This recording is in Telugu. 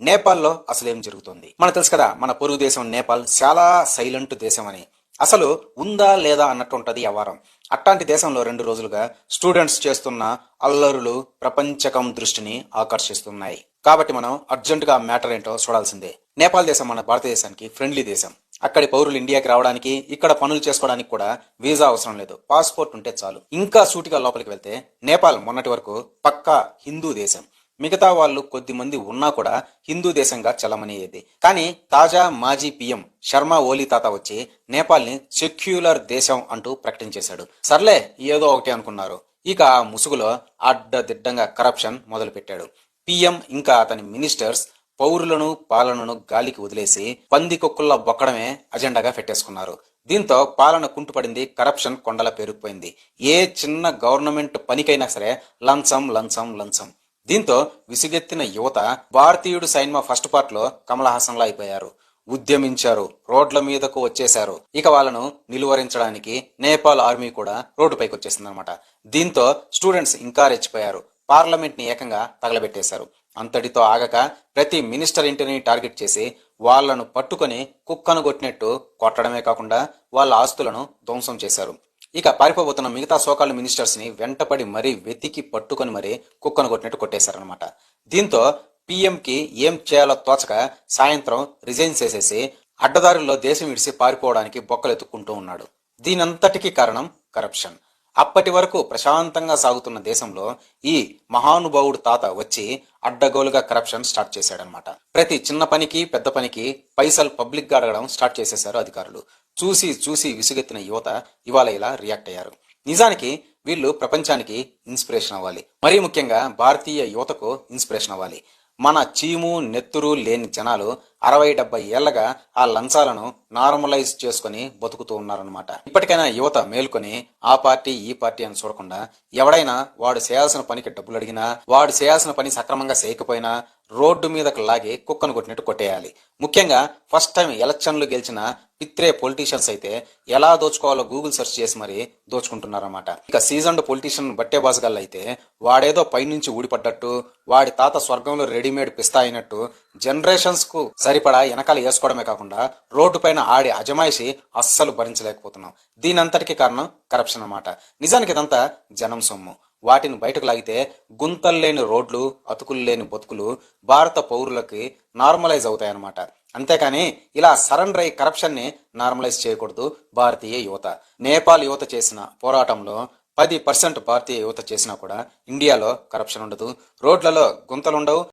నేపాల్లో అసలు ఏం జరుగుతుంది? మనకు తెలుసు కదా మన పొరుగు దేశం నేపాల్ చాలా సైలెంట్ దేశం అని. అసలు ఉందా లేదా అన్నట్టు ఉంటుంది వ్యవహారం అట్లాంటి దేశంలో రెండు రోజులుగా స్టూడెంట్స్ చేస్తున్న అల్లరులు ప్రపంచకం దృష్టిని ఆకర్షిస్తున్నాయి. కాబట్టి మనం అర్జెంటుగా మ్యాటర్ ఏంటో చూడాల్సిందే. నేపాల్ దేశం మన భారతదేశానికి ఫ్రెండ్లీ దేశం. అక్కడి పౌరులు ఇండియాకి రావడానికి ఇక్కడ పనులు చేసుకోవడానికి కూడా వీసా అవసరం లేదు. పాస్పోర్ట్ ఉంటే చాలు. ఇంకా సూటిగా లోపలికి వెళ్తే నేపాల్ మొన్నటి వరకు పక్కా హిందూ దేశం. మిగతా వాళ్ళు కొద్ది మంది ఉన్నా కూడా హిందూ దేశంగా చలమనేది కానీ తాజా మాజీ పీఎం శర్మ ఓలీ తాత వచ్చి నేపాల్ని సెక్యులర్ దేశం అంటూ ప్రకటించేశాడు. సర్లే ఏదో ఒకటి అనుకున్నారు. ఇక ఆ ముసుగులో అడ్డదిడ్డంగా కరప్షన్ మొదలుపెట్టాడు. పీఎం ఇంకా అతని మినిస్టర్స్ పౌరులను పాలనను గాలికి వదిలేసి పందికొక్కుల్లా బొక్కడమే అజెండాగా పెట్టేసుకున్నారు. దీంతో పాలన కుంటుపడింది కరప్షన్ కొండల పేరుకుపోయింది. ఏ చిన్న గవర్నమెంట్ పనికైనా సరే లంచం లంచం లంచం. దీంతో విసుగెత్తిన యువత భారతీయుడు సైన్మా ఫస్ట్ పార్ట్లో కమల్ అయిపోయారు. ఉద్యమించారు. రోడ్ల మీదకు వచ్చేశారు. ఇక వాళ్ళను నిలువరించడానికి నేపాల్ ఆర్మీ కూడా రోడ్డుపైకి వచ్చేసింది అనమాట దీంతో స్టూడెంట్స్ ఇంకా రెచ్చిపోయారు. పార్లమెంట్ని ఏకంగా తగలబెట్టేశారు. అంతటితో ఆగక ప్రతి మినిస్టర్ ఇంటిని టార్గెట్ చేసి వాళ్ళను పట్టుకొని కుక్కను కొట్టినట్టు కొట్టడమే కాకుండా వాళ్ళ ఆస్తులను ధ్వంసం చేశారు. ఇక పారిపోబోతున్న మిగతా సోకాళ్ళు మినిస్టర్స్ని వెంటపడి మరీ వెతికి పట్టుకొని మరీ కుక్కను కొట్టినట్టు కొట్టేశారనమాట దీంతో పీఎంకి ఏం చేయాలో తోచక సాయంత్రం రిజైన్ చేసేసి అడ్డదారుల్లో దేశం విడిసి పారిపోవడానికి బొక్కలెత్తుకుంటూ ఉన్నాడు. దీనంతటికీ కారణం కరప్షన్. అప్పటి వరకు ప్రశాంతంగా సాగుతున్న దేశంలో ఈ మహానుభావుడు తాత వచ్చి అడ్డగోలుగా కరప్షన్ స్టార్ట్ చేశాడనమాట ప్రతి చిన్న పనికి పెద్ద పనికి పైసలు పబ్లిక్గా అడగడం స్టార్ట్ చేసేశారు అధికారులు. చూసి చూసి విసుగెత్తిన యువత ఇవాళ ఇలా రియాక్ట్ అయ్యారు. నిజానికి వీళ్ళు ప్రపంచానికి ఇన్స్పిరేషన్ అవ్వాలి. మరీ ముఖ్యంగా భారతీయ యువతకు ఇన్స్పిరేషన్ అవ్వాలి. మన చీము నెత్తురు లేని జనాలు అరవై డెబ్బై ఏళ్ళగా ఆ లంచాలను నార్మలైజ్ చేసుకుని బతుకుతూ ఉన్నారనమాట ఇప్పటికైనా యువత మేల్కొని ఆ పార్టీ ఈ పార్టీ అని చూడకుండా ఎవడైనా వాడు చేయాల్సిన పనికి డబ్బులు అడిగినా వాడు చేయాల్సిన పని సక్రమంగా చేయకపోయినా రోడ్డు మీదకు లాగి కుక్కను కొట్టినట్టు కొట్టేయాలి. ముఖ్యంగా ఫస్ట్ టైం ఎలక్షన్లు గెలిచిన పిత్రే పొలిటీషియన్స్ అయితే ఎలా దోచుకోవాలో గూగుల్ సెర్చ్ చేసి మరి దోచుకుంటున్నారన్నమాట. ఇక సీజన్డ్ పొలిటీషియన్ బట్టే బాజగల్ అయితే వాడేదో పైనుంచి ఊడిపడ్డట్టు వాడి తాత స్వర్గంలో రెడీమేడ్ పిస్తా అయినట్టు జనరేషన్స్కు సరిపడా వెనకాల వేసుకోవడమే కాకుండా రోడ్డు పైన ఆడి అజమాయిషి అస్సలు భరించలేకపోతున్నాం. దీనంతటికీ కారణం కరప్షన్ అన్నమాట. నిజానికి ఇదంతా జనం సొమ్ము. వాటిని బయటకు లాగితే గుంతలు లేని రోడ్లు అతుకులు లేని బతుకులు భారత పౌరులకి నార్మలైజ్ అవుతాయన్నమాట. అంతేకాని ఇలా సరెండర్ అయ్యి కరప్షన్ని నార్మలైజ్ చేయకూడదు భారతీయ యువత. నేపాల్ యువత చేసిన పోరాటంలో పది పర్సెంట్ భారతీయ యువత చేసినా కూడా ఇండియాలో కరప్షన్ ఉండదు. రోడ్లలో గుంతలుండవు.